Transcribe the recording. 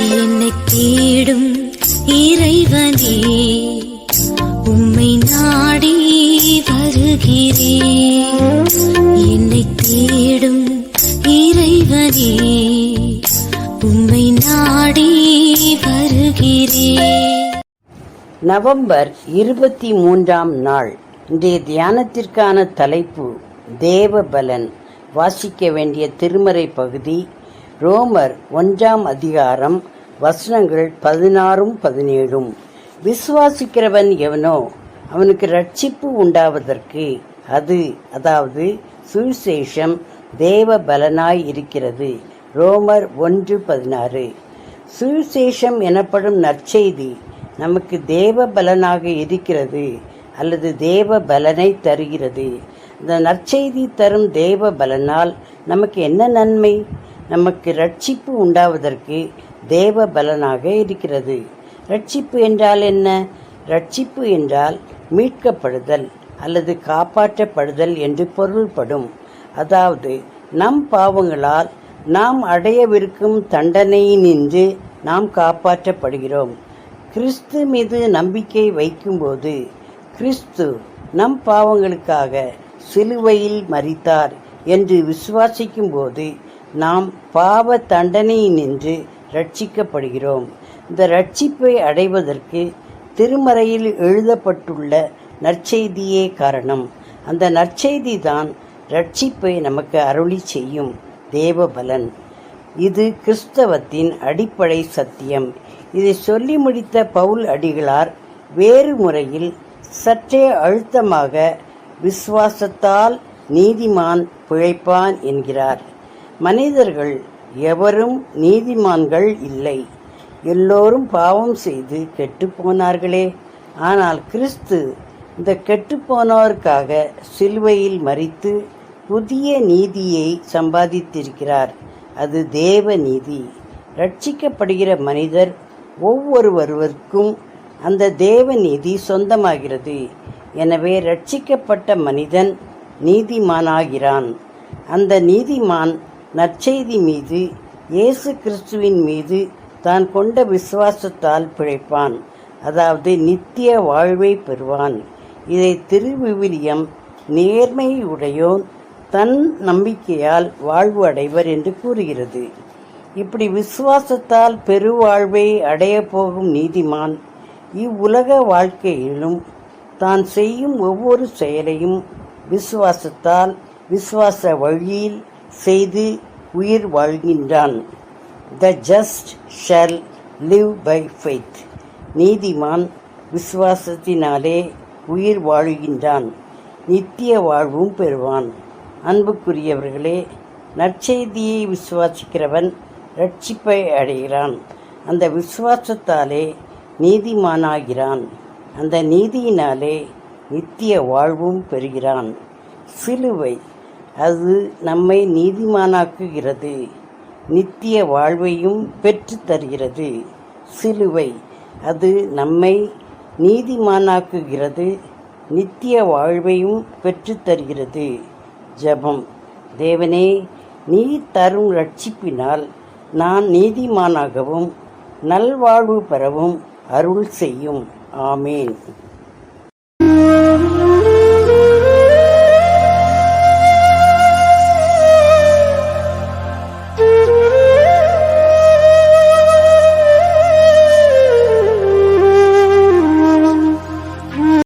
என்னை தேடும் இறைவனே உம்மை நாடி வருகிறேன் என்னை தேடும் இறைவனே உம்மை நாடி வருகிறேன் நவம்பர் இருபத்தி மூன்றாம் நாள். இன்றைய தியானத்திற்கான தலைப்பு தேவபலன். வாசிக்க வேண்டிய திருமறை பகுதி ரோமர் ஒன்றாம் அதிகாரம் வசனங்கள் பதினாறும் பதினேழும். விசுவாசிக்கிறவன் எவனோ அவனுக்கு ரட்சிப்பு உண்டாவதற்கு அது அதாவது சுவிசேஷம் தேவ பலனாய் இருக்கிறது. ரோமர் ஒன்று பதினாறு. சுவிசேஷம் எனப்படும் நற்செய்தி நமக்கு தேவ பலனாக இருக்கிறது அல்லது தேவ பலனை தருகிறது. இந்த நற்செய்தி தரும் தேவ பலனால் நமக்கு என்ன நன்மை? நமக்கு ரட்சிப்பு உண்டாவதற்கு தேவ பலனாக இருக்கிறது. ரட்சிப்பு என்றால் என்ன? ரட்சிப்பு என்றால் மீட்கப்படுதல் அல்லது காப்பாற்றப்படுதல் என்று பொருள்படும். அதாவது நம் பாவங்களால் நாம் அடையவிருக்கும் தண்டனையினின்று நாம் காப்பாற்றப்படுகிறோம். கிறிஸ்து மீது நம்பிக்கை வைக்கும்போது கிறிஸ்து நம் பாவங்களுக்காக சிலுவையில் மறித்தார் என்று விசுவாசிக்கும்போது நாம் பாவ தண்டனையினின்று ரட்சிக்கப்படுகிறோம் இந்த ரட்சிப்பை அடைவதற்கு திருமறையில் எழுதப்பட்டுள்ள நற்செய்தியே காரணம். அந்த நற்செய்தி தான் ரட்சிப்பை நமக்கு அருளி செய்யும் தேவபலன். இது கிறிஸ்தவத்தின் அடிப்படை சத்தியம். இதை சொல்லி முடித்த பவுல் அடிகளார் வேறு முறையில் சற்றே அழுத்தமாக விசுவாசத்தால் நீதிமான் பிழைப்பான் என்கிறார். மனிதர்கள் எவரும் நீதிமான்கள் இல்லை. எல்லோரும் பாவம் செய்து கெட்டுப்போனார்களே ஆனால் கிறிஸ்து இந்த கெட்டுப்போனோருக்காக சிலுவையில் மறித்து புதிய நீதியை சம்பாதித்திருக்கிறார். அது தேவ நீதி. ரட்சிக்கப்படுகிற மனிதர் ஒவ்வொருவருவருக்கும் அந்த தேவ நீதி சொந்தமாகிறது. எனவே ரட்சிக்கப்பட்ட மனிதன் நீதிமானாகிறான். அந்த நீதிமான் நற்செய்தி மீது இயேசு கிறிஸ்துவின் மீது தான் கொண்ட விசுவாசத்தால் பிழைப்பான். அதாவது நித்திய வாழ்வை பெறுவான். இதை திருவிவிலியம் நேர்மையுடையோன் தன் நம்பிக்கையால் வாழ்வு அடைவர் என்று கூறுகிறது. இப்படி விசுவாசத்தால் பெருவாழ்வை அடையப் போகும் நீதிமான் இவ்வுலக வாழ்க்கையிலும் தான் செய்யும் ஒவ்வொரு செயலையும் விசுவாசத்தால் விசுவாச வழியில் செய்து உயிர் வாழ்கின்றான். The just shall live by faith நீதிமான் விசுவாசத்தினாலே உயிர் வாழ்கின்றான். நித்திய வாழ்வும் பெறுவான். அன்புக்குரியவர்களே நற்செய்தியை விசுவாசிக்கிறவன் ரட்சிப்பை அடைகிறான். அந்த விசுவாசத்தாலே நீதிமானாகிறான். அந்த நீதியினாலே நித்திய வாழ்வும் பெறுகிறான். சிலுவை அது நம்மை நீதிமானாக்குகிறது. நித்திய வாழ்வையும் பெற்று தருகிறது. சிலுவை அது நம்மை நீதிமானாக்குகிறது. நித்திய வாழ்வையும் பெற்று தருகிறது. ஜபம் தேவனே நீ தரும் ரட்சிப்பினால் நான் நீதிமானாகவும் நல்வாழ்வு பெறவும் அருள் செய்யும். ஆமேன்.